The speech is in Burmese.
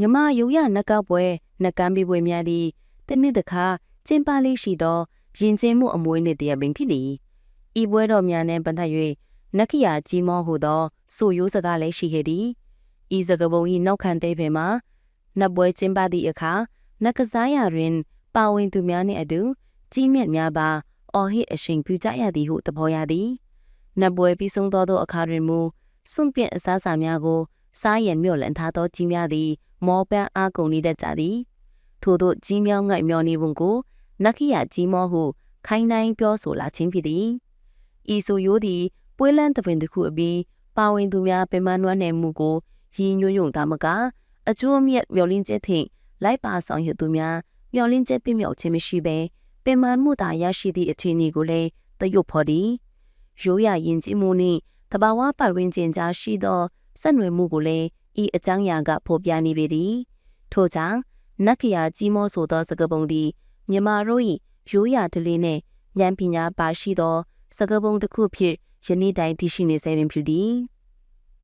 မြမယုံရနကပွဲနကမ်းပေးပွဲများသည်တနှစ်တစ်ခါကျင်းပလေးရှိသောယဉ်ကျေးမှုအမွေးနှင့်တရပင်ဖြစ်သည်ဤပွဲတော်များနှင့်ပတ်သက်၍နက္ခရာကြီးမောဟုသောဆိုရိုးစကားလည်းရှိခဲ့သည်ဤစကပုံ၏နောက်ခံတဲဖယ်မှာနတ်ပွဲကျင်းပသည့်အခါနတ်ကစားရာတွင် ပါဝင်သူများနှင့်အတူကြီးမြတ်များပါအော်ဟစ်အရှိန်ပြုကြရသည်ဟုသဘောရသည်နတ်ပွဲပြီးဆုံးသောသောအခါတွင်မူစွန့်ပြစ်အစားအစာများကို စားရန်မြော့လန်ထားသောကြီးများသည် မောပန်းအားကုန်နေတတ်ကြသည်ထို့သောကြီးမြောင်းငိုက်မျောနေပုံကိုနက္ခရာကြီးမောဟုခိုင်းနိုင်ပြောဆိုလာခြင်းဖြစ်သည်ဤဆိုရိုးသည်ပွဲလန်းသပင်တစ်ခုအပြီးပါဝင်သူများပင်မနွမ်းနယ်မှုကိုရည်ညွှန်းယုံသားမကအကျိုးအမြတ်မျော်လင့်ချက်ထင်လိုက်ပါဆောင်ရွက်သူများမျော်လင့်ချက်ပြည့်မြောက်ခြင်းမရှိဘဲပင်မမှုသာရရှိသည့်အခြေအနေကိုလည်းတရုတ်ဖော်သည်ရိုးရရင်ကြည်မှုနှင့် တဘာဝပတ်ဝန်းကျင်ကြားရှိသောဆက်နွယ်မှုကိုလည်းဤအကြောင်းအရာကဖော်ပြနေပေသည်ထို့ကြောင့်နက္ခရာကြီးမောဆိုသောစကပုံသည်မြမတို့၏ရိုးရာဓလေ့နှင့်ဉာဏ်ပညာပါရှိသောစကပုံတစ်ခုဖြင့်ယနေ့တိုင်တည်ရှိနေစေပင်ဖြစ်သည်